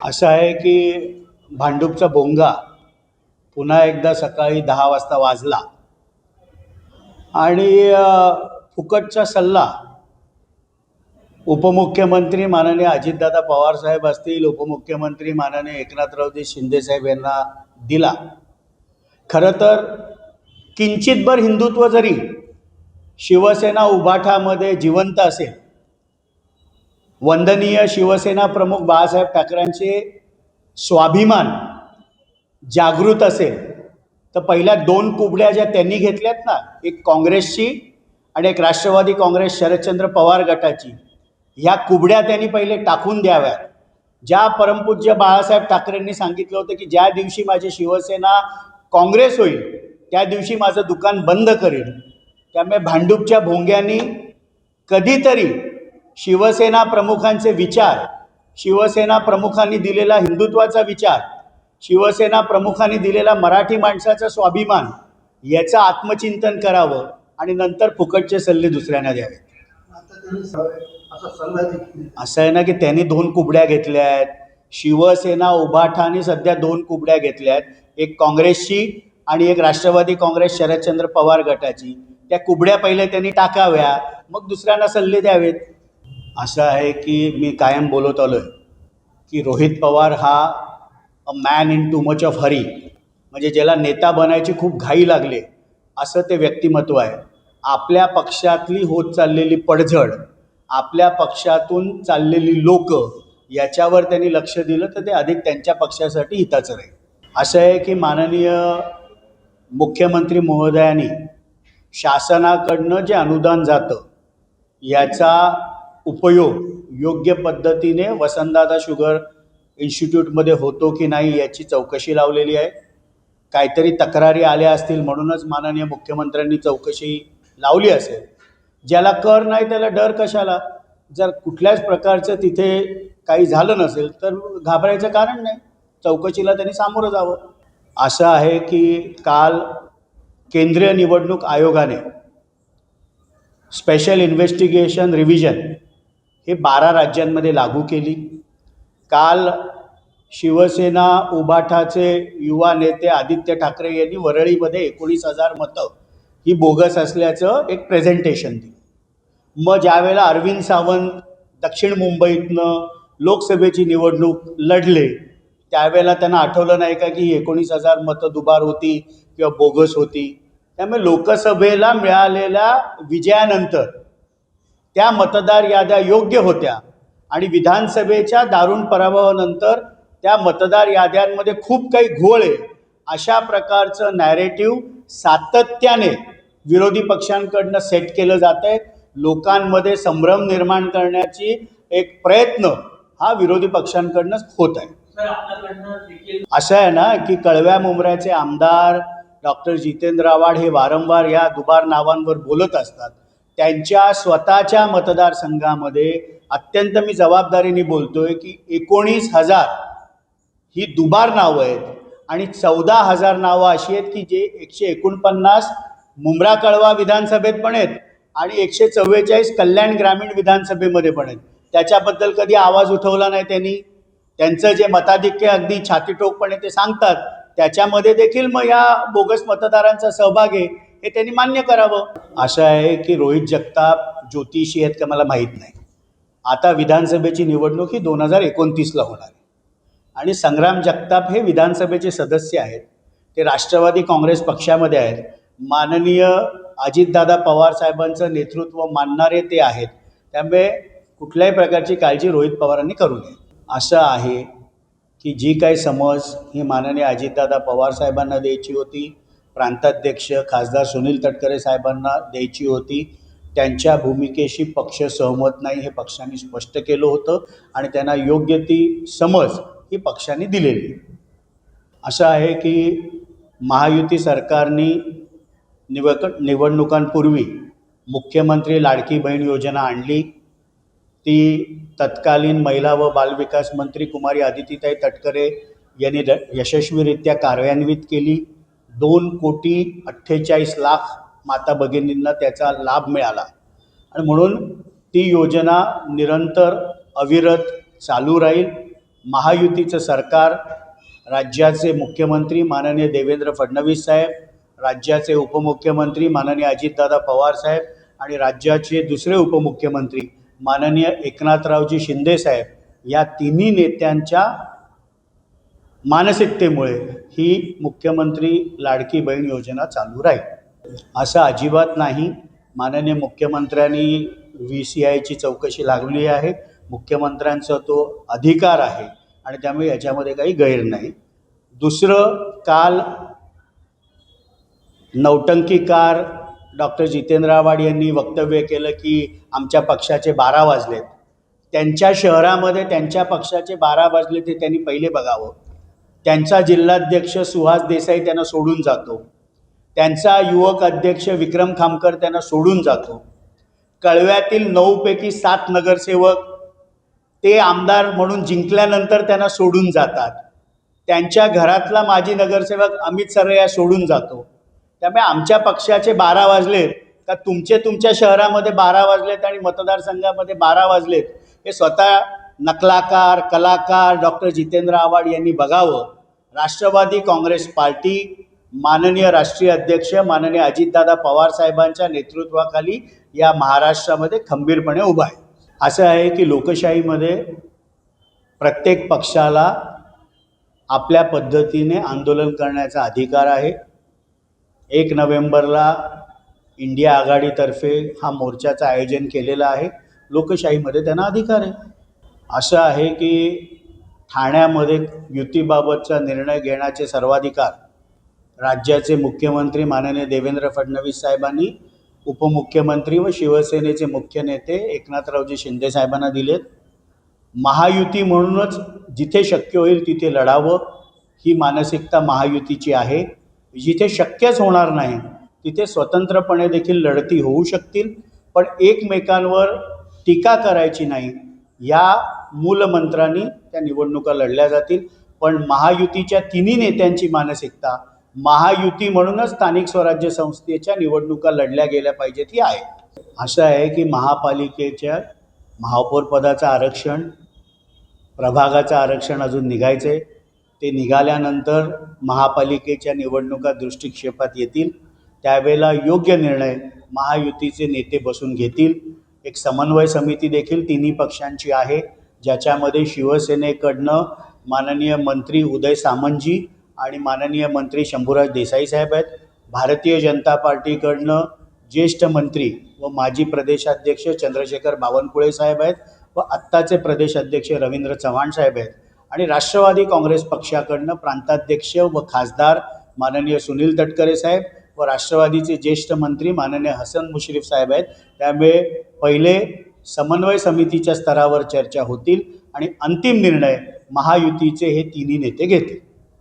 असं आहे की भांडूपचा बोंगा पुन्हा एकदा सकाळी दहा वाजता वाजला. आणि फुकटचा सल्ला उपमुख्यमंत्री माननीय अजितदादा पवार साहेब असतील उपमुख्यमंत्री माननीय एकनाथरावजी शिंदेसाहेब यांना दिला. खरं तर किंचितभर हिंदुत्व जरी शिवसेना उभाठामध्ये जिवंत असेल वंदनीय शिवसेना प्रमुख बाळासाहेब ठाकरेंचे स्वाभिमान जागृत असेल तर पहिल्या दोन कुबड्या ज्या त्यांनी घेतल्यात ना एक काँग्रेसची आणि एक राष्ट्रवादी काँग्रेस शरदचंद्र पवार गटाची ह्या कुबड्या त्यांनी पहिले टाकून द्याव्यात. ज्या परमपूज्य बाळासाहेब ठाकरेंनी सांगितलं होतं की ज्या दिवशी माझी शिवसेना काँग्रेस होईल त्या दिवशी माझं दुकान बंद करेल त्यामुळे भांडूपच्या भोंग्यांनी कधीतरी शिवसेना प्रमुखांचे विचार शिवसेना प्रमुखांनी दिलेला हिंदुत्वाचा विचार शिवसेना प्रमुखांनी दिलेला मराठी माणसाचा स्वाभिमान याचं आत्मचिंतन करावं आणि नंतर फुकटचे सल्ले दुसऱ्यांना द्यावेत. सल्ला असं आहे ना की त्यांनी दोन कुबड्या घेतल्या आहेत शिवसेना उभाठाने सध्या दोन कुबड्या घेतल्या आहेत एक काँग्रेसची आणि एक राष्ट्रवादी काँग्रेस शरदचंद्र पवार गटाची. त्या कुबड्या पहिले त्यांनी टाकाव्या मग दुसऱ्यांना सल्ले द्यावेत. असं आहे की मी कायम बोलत आलो आहे की रोहित पवार हा a man in too much of hurry म्हणजे ज्याला नेता बनायची खूप घाई लागले असं ते व्यक्तिमत्व आहे. आपल्या पक्षातली होत चाललेली पडझड आपल्या पक्षातून चाललेली लोक याच्यावर त्यांनी लक्ष दिलं तर ते अधिक त्यांच्या पक्षासाठी हिताचं राहील. असं आहे की माननीय मुख्यमंत्री महोदयांनी शासनाकडनं जे अनुदान जातं याचा उपयोग योग्य पद्धतीने वसंतदादा शुगर इन्स्टिट्यूटमध्ये होतो की नाही याची चौकशी लावलेली आहे. काहीतरी तक्रारी आल्या असतील म्हणूनच माननीय मुख्यमंत्र्यांनी चौकशी लावली असेल. ज्याला कर नाही त्याला डर कशाला? जर कुठल्याच प्रकारचं तिथे काही झालं नसेल तर घाबरायचं कारण नाही. चौकशीला त्यांनी सामोरं जावं. असं आहे की काल केंद्रीय निवडणूक आयोगाने स्पेशल इन्व्हेस्टिगेशन रिव्हिजन हे बारा राज्यांमध्ये लागू केली. काल शिवसेना उबाठाचे युवा नेते आदित्य ठाकरे यांनी वरळीमध्ये एकोणीस हजार मतं ही बोगस असल्याचं एक प्रेझेंटेशन दिलं. मग ज्यावेळेला अरविंद सावंत दक्षिण मुंबईतनं लोकसभेची निवडणूक लढले त्यावेळेला त्यांना आठवलं नाही का की एकोणीस हजार मतं दुबार होती किंवा बोगस होती. त्यामुळे लोकसभेला मिळालेल्या विजयानंतर त्या मतदार याद्या योग्य होत्या. आणि विधानसभेच्या दारुण पराभवानंतर त्या मतदार याद्यांमध्ये खूप काही घोळ आहे. अशा प्रकारचं नॅरेटिव्ह सातत्याने विरोधी पक्षांकडनं सेट केलं जात आहे. लोकांमध्ये संभ्रम निर्माण करण्याची एक प्रयत्न हा विरोधी पक्षांकडनं होत आहे. असं आहे ना की कळव्या मुंबऱ्याचे आमदार डॉक्टर जितेंद्र आव्हाड हे वारंवार या दुबार नावांवर बोलत असतात. त्यांच्या स्वतःच्या मतदारसंघामध्ये अत्यंत मी जबाबदारीने बोलतोय की एकोणीस हजार ही दुबार नावं आहेत आणि चौदा हजार नावं अशी आहेत की जे एकशे एकोणपन्नास मुंब्रा कळवा विधानसभेत पण आहेत आणि एकशे चव्वेचाळीस कल्याण ग्रामीण विधानसभेमध्ये पण आहेत. त्याच्याबद्दल कधी आवाज उठवला नाही त्यांनी. त्यांचं जे मताधिक्य अगदी छातीटोकपणे ते सांगतात त्याच्यामध्ये देखील मग या बोगस मतदारांचा सहभाग आहे. हे त्यांनी मान्य करावं. असं आहे की रोहित जगताप ज्योतिषी आहेत का मला माहीत नाही. आता विधानसभेची निवडणूक ही दोन हजार एकोणतीसला होणार आहे. आणि संग्राम जगताप हे विधानसभेचे सदस्य आहेत. ते राष्ट्रवादी काँग्रेस पक्षामध्ये आहेत. माननीय अजितदादा पवार साहेबांचं नेतृत्व मानणारे ते आहेत. त्यामुळे कुठल्याही प्रकारची काळजी रोहित पवारांनी करू नये. असं आहे की जी काही समज ही माननीय अजितदादा पवार साहेबांना द्यायची होती प्रांताध्यक्ष खासदार सुनील तटकरे साहेबांना द्यायची होती. त्यांच्या भूमिकेशी पक्ष सहमत नाही हे पक्षाने स्पष्ट केलं होतं आणि त्यांना योग्य ती समज ही पक्षाने दिलेली. असं आहे की महायुती सरकारने निवक निवडणुकांपूर्वी मुख्यमंत्री लाडकी बहीण योजना आणली. ती तत्कालीन महिला व बालविकास मंत्री कुमारी आदितीताई तटकरे यांनी यशस्वीरित्या कार्यान्वित केली. दोन कोटी अठ्ठेचाळीस लाख माता भगिनींना त्याचा लाभ मिळाला. आणि म्हणून ती योजना निरंतर अविरत चालू राहील. महायुतीचं सरकार राज्याचे मुख्यमंत्री माननीय देवेंद्र फडणवीस साहेब राज्याचे उपमुख्यमंत्री माननीय अजितदादा पवार साहेब आणि राज्याचे दुसरे उपमुख्यमंत्री माननीय एकनाथरावजी शिंदे साहेब या तिन्ही नेत्यांच्या मानसिकतेमुळे ही मुख्यमंत्री लाडकी बहीण योजना चालू राहील. असं अजिबात नाही. माननीय मुख्यमंत्र्यांनी व्ही सी आयची चौकशी लागली आहे. मुख्यमंत्र्यांचा तो अधिकार आहे आणि त्यामुळे याच्यामध्ये काही गैर नाही. दुसरं काल नौटंकीकार डॉक्टर जितेंद्र आव्हाड यांनी वक्तव्य केलं की आमच्या पक्षाचे बारा वाजलेत. त्यांच्या शहरामध्ये त्यांच्या पक्षाचे बारा वाजले ते त्यांनी पहिले बघावं. त्यांचा जिल्हाध्यक्ष सुहास देसाई त्यांना सोडून जातो. त्यांचा युवक अध्यक्ष विक्रम खामकर त्यांना सोडून जातो. कळव्यातील नऊपैकी सात नगरसेवक ते आमदार म्हणून जिंकल्यानंतर त्यांना सोडून जातात. त्यांच्या घरातला माजी नगरसेवक अमित सरया सोडून जातो. त्यामुळे आमच्या पक्षाचे बारा वाजलेत. का तुमचे तुमच्या शहरामध्ये बारा वाजलेत आणि मतदारसंघामध्ये बारा वाजलेत. हे स्वतः नकलाकार कलाकार डॉक्टर जितेंद्र आव्हाड यांनी बघावं. राष्ट्रवादी काँग्रेस पार्टी माननीय राष्ट्रीय अध्यक्ष माननीय अजितदादा पवार साहेबांच्या नेतृत्वाखाली या महाराष्ट्रामध्ये खंबीरपणे उभा आहे. असं आहे की लोकशाहीमध्ये प्रत्येक पक्षाला आपल्या पद्धतीने आंदोलन करण्याचा अधिकार आहे. एक नोव्हेंबरला इंडिया आघाडीतर्फे हा मोर्चाचं आयोजन केलेलं आहे. लोकशाहीमध्ये त्यांना अधिकार आहे. असं आहे की ठाण्यामध्ये युतीबाबतचा निर्णय घेण्याचे सर्वाधिकार राज्याचे मुख्यमंत्री माननीय देवेंद्र फडणवीस साहेबांनी उपमुख्यमंत्री व शिवसेनेचे मुख्य नेते एकनाथरावजी शिंदे साहेबांना दिलेत. महायुती म्हणूनच जिथे शक्य होईल तिथे लढावं ही मानसिकता महायुतीची आहे. जिथे शक्यच होणार नाही तिथे स्वतंत्रपणे देखील लढती होऊ शकतील पण एकमेकांवर टीका करायची नाही. या मूलमंत्रांनी त्या निवडणुका लढल्या जातील. पण महायुतीच्या तिन्ही नेत्यांची मानसिकता महायुती म्हणूनच स्थानिक स्वराज्य संस्थेच्या निवडणुका लढल्या गेल्या पाहिजेत ही आहे. असं आहे की महापालिकेच्या महापौरपदाचं आरक्षण प्रभागाचं आरक्षण अजून निघायचं आहे ते निघाल्यानंतर महापालिकेच्या निवडणुका दृष्टिक्षेपात येतील. त्यावेळेला योग्य निर्णय महायुतीचे नेते बसून घेतील. एक समन्वय समिती देखील तिन्ही पक्षांची आहे. ज्याच्यामध्ये शिवसेनेकडनं माननीय मंत्री उदय सामंतजी आणि माननीय मंत्री शंभूराज देसाई साहेब आहेत. भारतीय जनता पार्टीकडनं ज्येष्ठ मंत्री व माजी प्रदेशाध्यक्ष चंद्रशेखर बावनकुळे साहेब आहेत व आत्ताचे प्रदेशाध्यक्ष रवींद्र चव्हाण साहेब आहेत. आणि राष्ट्रवादी काँग्रेस पक्षाकडनं प्रांताध्यक्ष व खासदार माननीय सुनील तटकरे साहेब व राष्ट्रवादीचे ज्येष्ठ मंत्री माननीय हसन मुश्रीफ साहेब आहेत. त्यामुळे पहिले समन्वय समितीच्या स्तरावर चर्चा होतील आणि अंतिम निर्णय महायुतीचे हे तिन्ही नेते घेतील.